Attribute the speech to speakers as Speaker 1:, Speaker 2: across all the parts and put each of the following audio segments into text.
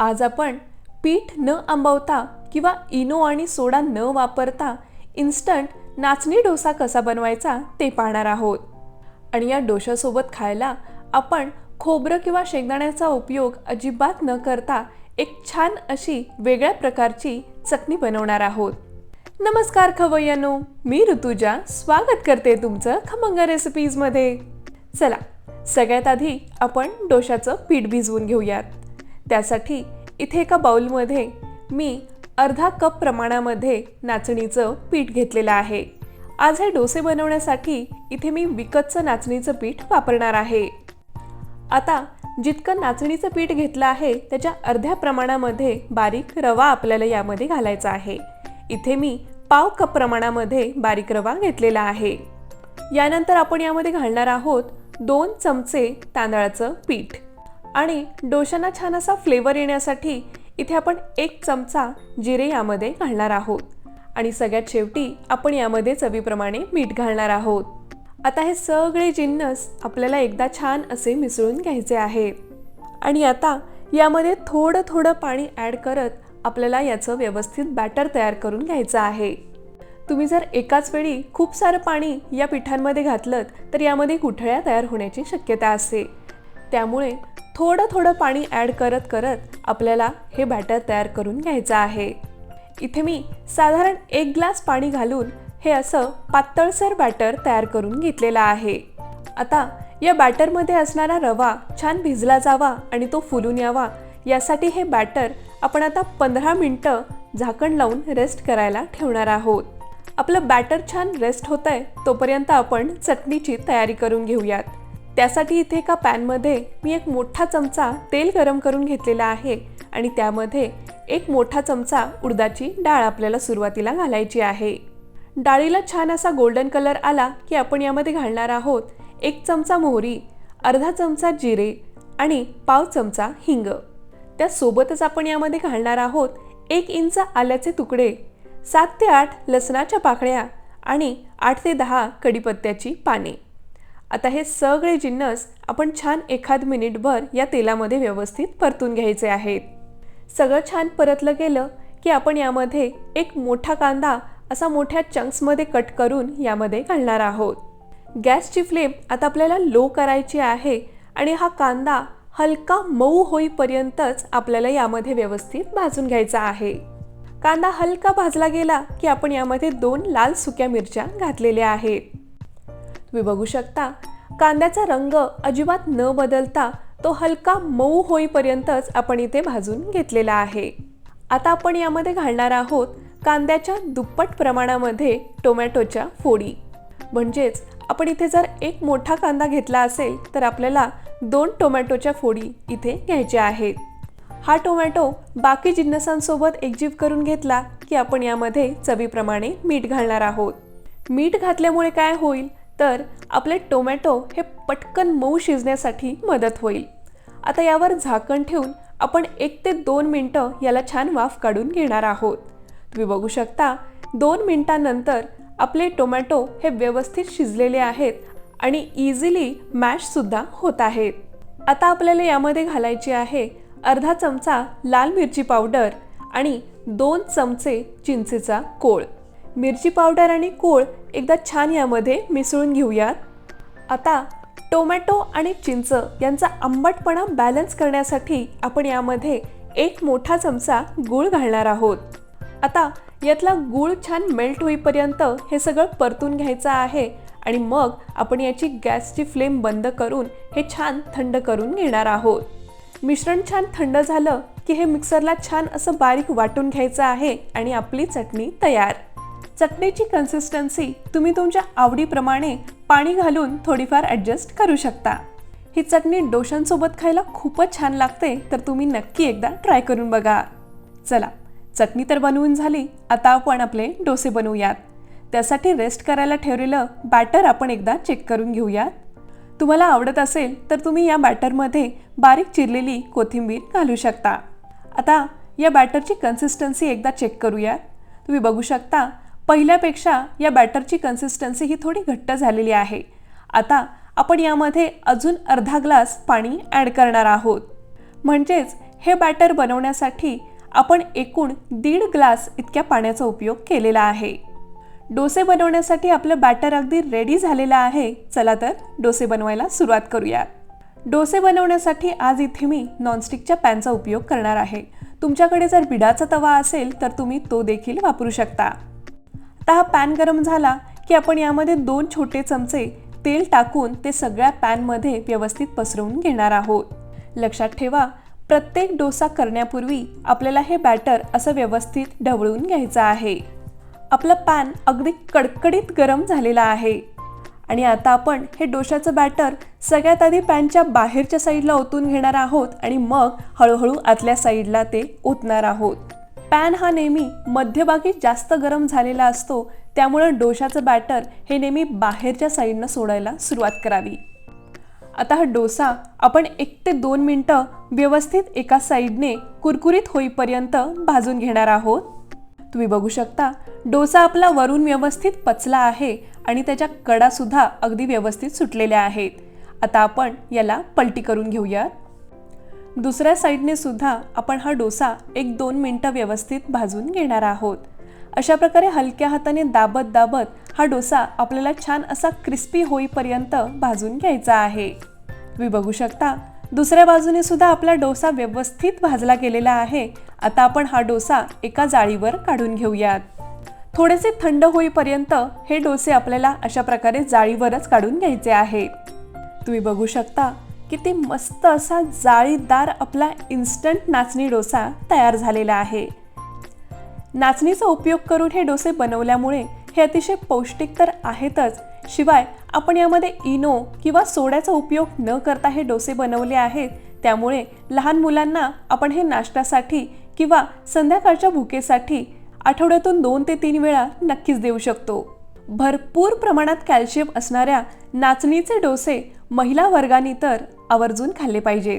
Speaker 1: आज आपण पीठ न आंबवता किंवा इनो आणि सोडा न वापरता इन्स्टंट नाचणी डोसा कसा बनवायचा ते पाहणार आहोत. आणि या डोशासोबत खायला आपण खोबरं किंवा शेंगदाण्याचा उपयोग अजिबात न करता एक छान अशी वेगळ्या प्रकारची चटणी बनवणार आहोत. नमस्कार खवय्यानो मी ऋतुजा. स्वागत करते तुमचं खमंग रेसिपीजमध्ये चला सगळ्यात आधी आपण डोशाचं पीठ भिजवून घेऊयात. त्यासाठी इथे एका बाऊलमध्ये मी अर्धा कप प्रमाणामध्ये नाचणीचं पीठ घेतलेलं आहे. आज हे डोसे बनवण्यासाठी इथे मी विकतचं नाचणीचं पीठ वापरणार आहे. आता जितकं नाचणीचं पीठ घेतलं आहे त्याच्या अर्ध्या प्रमाणामध्ये बारीक रवा आपल्याला यामध्ये घालायचा आहे. इथे मी पाव कप प्रमाणामध्ये बारीक रवा घेतलेला आहे. यानंतर आपण यामध्ये घालणार आहोत दोन चमचे तांदळाचं पीठ. आणि डोशांना छान असा फ्लेवर येण्यासाठी इथे आपण एक चमचा जिरे यामध्ये घालणार आहोत. आणि सगळ्यात शेवटी आपण यामध्ये चवीप्रमाणे मीठ घालणार आहोत. आता हे सगळे जिन्नस आपल्याला एकदा छान असे मिसळून घ्यायचे आहेत. आणि आता यामध्ये थोडं थोडं पाणी ॲड करत आपल्याला याचं व्यवस्थित बॅटर तयार करून घ्यायचं आहे. तुम्ही जर एकाच वेळी खूप सारं पाणी या पिठांमध्ये घातलं तर यामध्ये गुठळ्या तयार होण्याची शक्यता असते. त्यामुळे थोडं थोडं पाणी ॲड करत करत आपल्याला हे बॅटर तयार करून घ्यायचं आहे. इथे मी साधारण एक ग्लास पाणी घालून हे असं पातळसर बॅटर तयार करून घेतलेलं आहे. आता या बॅटरमध्ये असणारा रवा छान भिजला जावा आणि तो फुलून यावा यासाठी हे बॅटर आपण आता पंधरा मिनटं झाकण लावून रेस्ट करायला ठेवणार आहोत. आपलं बॅटर छान रेस्ट होत आहे तोपर्यंत आपण चटणीची तयारी करून घेऊयात. त्यासाठी इथे एका पॅनमध्ये मी एक मोठा चमचा तेल गरम करून घेतलेला आहे आणि त्यामध्ये एक मोठा चमचा उडदाची डाळ आपल्याला सुरुवातीला घालायची आहे. डाळीला छान असा गोल्डन कलर आला की आपण यामध्ये घालणार आहोत एक चमचा मोहरी अर्धा चमचा जिरे आणि पाव चमचा हिंग. त्यासोबतच आपण यामध्ये घालणार आहोत एक इंच आल्याचे तुकडे सात ते आठ लसणाच्या पाकळ्या आणि आठ ते दहा कडीपत्त्याची पाने. आता हे सगळे जिन्नस आपण छान एखाद मिनिटभर या तेलामध्ये व्यवस्थित परतून घ्यायचे आहेत. सगळं छान परतलं गेलं की आपण यामध्ये एक मोठा कांदा असा मोठ्या चंक्समध्ये कट करून यामध्ये घालणार आहोत. गॅसची फ्लेम आता आपल्याला लो करायची आहे आणि हा कांदा हलका मऊ होईपर्यंतच आपल्याला यामध्ये व्यवस्थित भाजून घ्यायचा आहे. कांदा हलका भाजला गेला की आपण यामध्ये दोन लाल सुक्या मिरच्या घातलेल्या आहेत. तुम्ही बघू शकता कांद्याचा रंग अजिबात न बदलता तो हलका मऊ होईपर्यंतच आपण इथे भाजून घेतलेला आहे. आता आपण यामध्ये घालणार आहोत कांद्याच्या दुप्पट प्रमाणामध्ये टोमॅटोच्या फोडी. म्हणजेच आपण इथे जर एक मोठा कांदा घेतला असेल तर आपल्याला दोन टोमॅटोच्या फोडी इथे घ्यायच्या आहेत. हा टोमॅटो बाकी जिन्नसांसोबत एकजीव करून घेतला की आपण यामध्ये चवीप्रमाणे मीठ घालणार आहोत. मीठ घातल्यामुळे काय होईल? तर आपले टोमॅटो हे पटकन मऊ शिजण्यासाठी मदत होईल. आता यावर झाकण ठेवून आपण एक ते दोन मिनटं याला छान वाफ काढून घेणार आहोत. तुम्ही बघू शकता दोन मिनटानंतर आपले टोमॅटो हे व्यवस्थित शिजलेले आहेत आणि इझिली मॅशसुद्धा होत आहेत. आता आपल्याला यामध्ये घालायची आहे अर्धा चमचा लाल मिरची पावडर आणि दोन चमचे चिंचेचा कोळ. मिरची पावडर आणि कोळ एकदा छान यामध्ये मिसळून घेऊयात. आता टोमॅटो आणि चिंच यांचा आंबटपणा बॅलन्स करण्यासाठी आपण यामध्ये एक मोठा चमचा गूळ घालणार आहोत. आता यातला गूळ छान मेल्ट होईपर्यंत हे सगळं परतून घ्यायचं आहे आणि मग आपण याची गॅसची फ्लेम बंद करून हे छान थंड करून घेणार आहोत. मिश्रण छान थंड झालं की हे मिक्सरला छान असं बारीक वाटून घ्यायचं आहे आणि आपली चटणी तयार. चटणीची कन्सिस्टन्सी तुम्ही तुमच्या आवडीप्रमाणे पाणी घालून थोडीफार ॲडजस्ट करू शकता. ही चटणी डोशांसोबत खायला खूपच छान लागते तर तुम्ही नक्की एकदा ट्राय करून बघा. चला चटणी तर बनवून झाली आता आपण आपले डोसे बनवूयात. त्यासाठी रेस्ट करायला ठेवलेलं बॅटर आपण एकदा चेक करून घेऊयात. तुम्हाला आवडत असेल तर तुम्ही या बॅटरमध्ये बारीक चिरलेली कोथिंबीर घालू शकता. आता या बॅटरची कन्सिस्टन्सी एकदा चेक करूयात. तुम्ही बघू शकता पहिल्यापेक्षा या बॅटरची कन्सिस्टन्सी ही थोडी घट्ट झालेली आहे. आता आपण यामध्ये अजून अर्धा ग्लास पाणी ॲड करणार आहोत. म्हणजेच हे बॅटर बनवण्यासाठी आपण एकूण दीड ग्लास इतक्या पाण्याचा उपयोग केलेला आहे. डोसे बनवण्यासाठी आपलं बॅटर अगदी रेडी झालेलं आहे. चला तर डोसे बनवायला सुरुवात करूयात. डोसे बनवण्यासाठी आज इथे मी नॉनस्टिकच्या पॅनचा उपयोग करणार आहे. तुमच्याकडे जर बिडाचा तवा असेल तर तुम्ही तो देखील वापरू शकता. आता हा पॅन गरम झाला की आपण यामध्ये दोन छोटे चमचे तेल टाकून ते सगळ्या पॅनमध्ये व्यवस्थित पसरवून घेणार आहोत. लक्षात ठेवा प्रत्येक डोसा करण्यापूर्वी आपल्याला हे बॅटर असं व्यवस्थित ढवळून घ्यायचं आहे. आपलं पॅन अगदी कडकडीत गरम झालेला आहे. आणि आता आपण हे डोशाचं बॅटर सगळ्यात आधी पॅनच्या बाहेरच्या साईडला ओतून घेणार आहोत आणि मग हळूहळू आतल्या साईडला ते ओतणार आहोत. पॅन हा नेहमी मध्यभागी जास्त गरम झालेला असतो त्यामुळं डोशाचं बॅटर हे नेहमी बाहेरच्या साईडनं सोडायला सुरुवात करावी. आता हा डोसा आपण एक ते दोन मिनटं व्यवस्थित एका साईडने कुरकुरीत होईपर्यंत भाजून घेणार आहोत. तुम्ही बघू शकता डोसा आपला वरून व्यवस्थित पचला आहे आणि त्याच्या कडासुद्धा अगदी व्यवस्थित सुटलेल्या आहेत. आता आपण याला पलटी करून घेऊयात. दुसऱ्या साईडने सुद्धा आपण हा डोसा एक दोन मिनटं व्यवस्थित भाजून घेणार आहोत. अशा प्रकारे हलक्या हाताने दाबत दाबत हा डोसा आपल्याला छान असा क्रिस्पी होईपर्यंत भाजून घ्यायचा आहे. तुम्ही बघू शकता दुसऱ्या बाजूने सुद्धा आपला डोसा व्यवस्थित भाजला गेलेला आहे. आता आपण हा डोसा एका जाळीवर काढून घेऊयात. थोडेसे थंड होईपर्यंत हे डोसे आपल्याला अशा प्रकारे जाळीवरच काढून घ्यायचे आहेत. तुम्ही बघू शकता किती मस्त असा जाळीदार आपला इन्स्टंट नाचणी डोसा तयार झालेला आहे. नाचणीचा उपयोग करून हे डोसे बनवल्यामुळे हे अतिशय पौष्टिक तर आहेतच शिवाय आपण यामध्ये इनो किंवा सोड्याचा उपयोग न करता हे डोसे बनवले आहेत त्यामुळे लहान मुलांना आपण हे नाश्त्यासाठी किंवा संध्याकाळच्या भुकेसाठी आठवड्यातून दोन ते तीन वेळा नक्कीच देऊ शकतो. भरपूर प्रमाणात कॅल्शियम असणाऱ्या नाचणीचे डोसे महिला वर्गाने तर आवर्जून खाल्ले पाहिजे.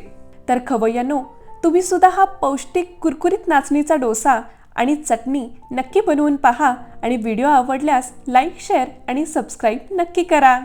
Speaker 1: तर खवय्यानो तुम्ही सुद्धा हा पौष्टिक कुरकुरीत नाचणीचा डोसा आणि चटणी नक्की बनवून पहा आणि व्हिडिओ आवडल्यास लाईक शेअर आणि सबस्क्राईब नक्की करा.